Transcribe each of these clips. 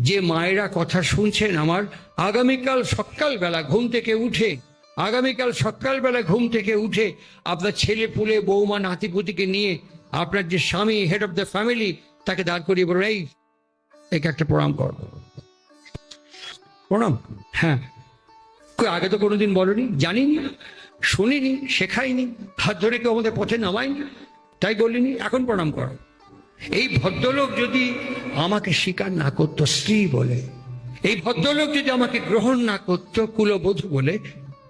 যে মায়েরা কথা শুনছেন আমার, আগামীকাল সকালবেলা ঘুম থেকে উঠে, আগামীকাল সকালবেলা ঘুম থেকে উঠে আপনার ছেলে পুলে বৌমা নাতিপুতিকে নিয়ে আপনার যে স্বামী হেড অফ দ্য ফ্যামিলি তাকে দাঁড় করিয়ে বলুন, এই, একে একটা প্রণাম কর। প্রণাম? হ্যাঁ। আগে তো কোনোদিন বলনি? জানিনি? শুনিনি? শেখাইনি? হাত ধরে কেউ আমাদের পথে নামায়নি? তাই বলিনি? এখন প্রণাম করো। এই ভদ্রলোক যদি আমাকে স্বীকার না করত, স্ত্রী বলে। এই ভদ্রলোক যদি আমাকে গ্রহণ না করত, কুলবধূ বলে,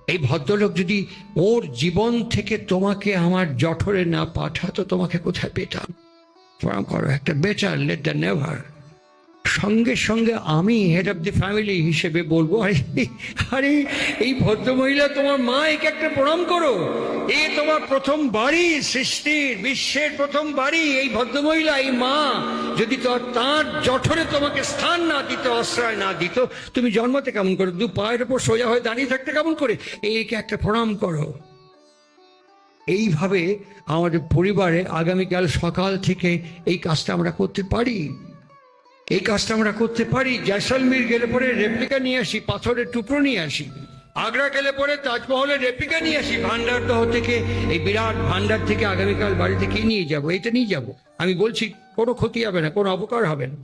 এই ভদ্রলোক যদি ওর জীবন থেকে তোমাকে আমার জঠরে না পাঠাতো, তোমাকে কোথায় পেতাম? প্রণাম করো, একটা বেটার, লেট দ্য নেভার। সঙ্গে সঙ্গে আমি হেড অফ দি ফ্যামিলি হিসেবে বলব, আরে আরে, এই ভদ্রমহিলা তোমার মা, একে একটা প্রণাম করো। এ তোমার প্রথম বাড়ি সৃষ্টির, বিশ্বের প্রথম বাড়ি। এই ভদ্রমহিলা, এই মা, যদি তার জঠরে তোমাকে স্থান না দিত, আশ্রয় না দিত, তুমি জন্মাতে কেমন করে? দু পায়ের ওপর সোজা হয়ে দাঁড়িয়ে থাকতে কেমন করে? একে একটা প্রণাম করো। এইভাবে আমাদের পরিবারে আগামীকাল সকাল থেকে এই কাজটা আমরা করতে পারি। এই কাজটা আমরা করতে পারি। জয়সলমীর গেলে পরে রেপ্লিকা নিয়ে আসি, পাথরের টুকরো নিয়ে আসি। আগ্রা গেলে পরে তাজমহলের রেপ্লিকা নিয়ে আসি। ভান্ডার দহ থেকে, এই বিরাট ভান্ডার থেকে আগামীকাল বাড়িতে কি নিয়ে যাব? এটা নিয়ে যাব। আমি বলছি কোনো ক্ষতি হবে না, কোনো অপকার হবে না।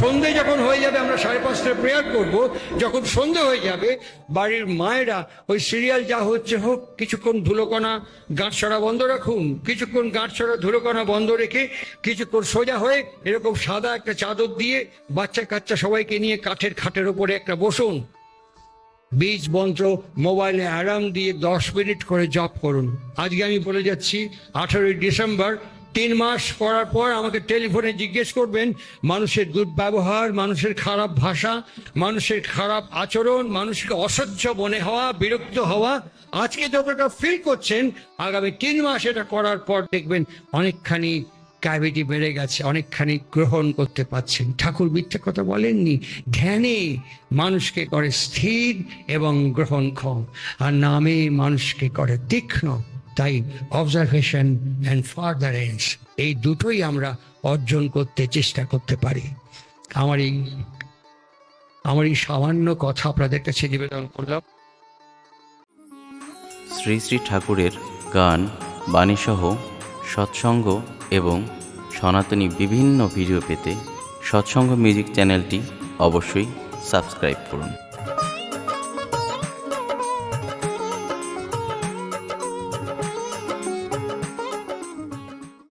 সন্ধে যখন হয়ে যাবে, আমরা সাড়ে পাঁচটায় প্রেয়ার করব। যখন সন্ধে হয়ে যাবে, বাড়ির মায়েরা ওই সিরিয়াল যা হচ্ছে হোক, কিছুক্ষণ ধুলোকণা গাঁট ছড়া বন্ধ রাখুন, কিছুক্ষণ গাঁট ছড়া ধুলোকণা বন্ধ রেখে কিছুক্ষণ সোজা হয়ে এরকম সাদা একটা চাদর দিয়ে বাচ্চা কাচ্চা সবাইকে নিয়ে কাঠের খাটের ওপরে একটা বসুন। বীজ মন্ত্র, মোবাইলে অ্যালার্ম দিয়ে দশ মিনিট করে জপ করুন। আজকে আমি বলে যাচ্ছি, আঠারোই ডিসেম্বর তিন মাস করার পর আমাকে টেলিফোনে জিজ্ঞেস করবেন, মানুষের দুর্ব্যবহার, মানুষের খারাপ ভাষা, মানুষের খারাপ আচরণ, মানুষকে অসহ্য মনে হওয়া, বিরক্ত হওয়া। আজকে যতটা ফিল করছেন, আগামী তিন মাস এটা করার পর দেখবেন অনেকখানি ক্যাভিটি বেড়ে গেছে, অনেকখানি গ্রহণ করতে পাচ্ছেন ঠাকুর মিথ্যে কথা বলেননি, ধ্যানে মানুষকে করে স্থির এবং গ্রহণক্ষম, আর নামে মানুষকে করে তীক্ষ্ণ। তাই অবজারভেশন অ্যান্ড ফার্দারেন্স এই দুটোই আমরা অর্জন করতে চেষ্টা করতে পারি। আমার এই আমার এই সামান্য কথা আপনাদের কাছে নিবেদন করলাম। শ্রী শ্রী ঠাকুরের গান, বাণীসহ, সৎসঙ্গ এবং সনাতনী বিভিন্ন ভিডিও পেতে সৎসঙ্গ মিউজিক চ্যানেলটি অবশ্যই সাবস্ক্রাইব করুন।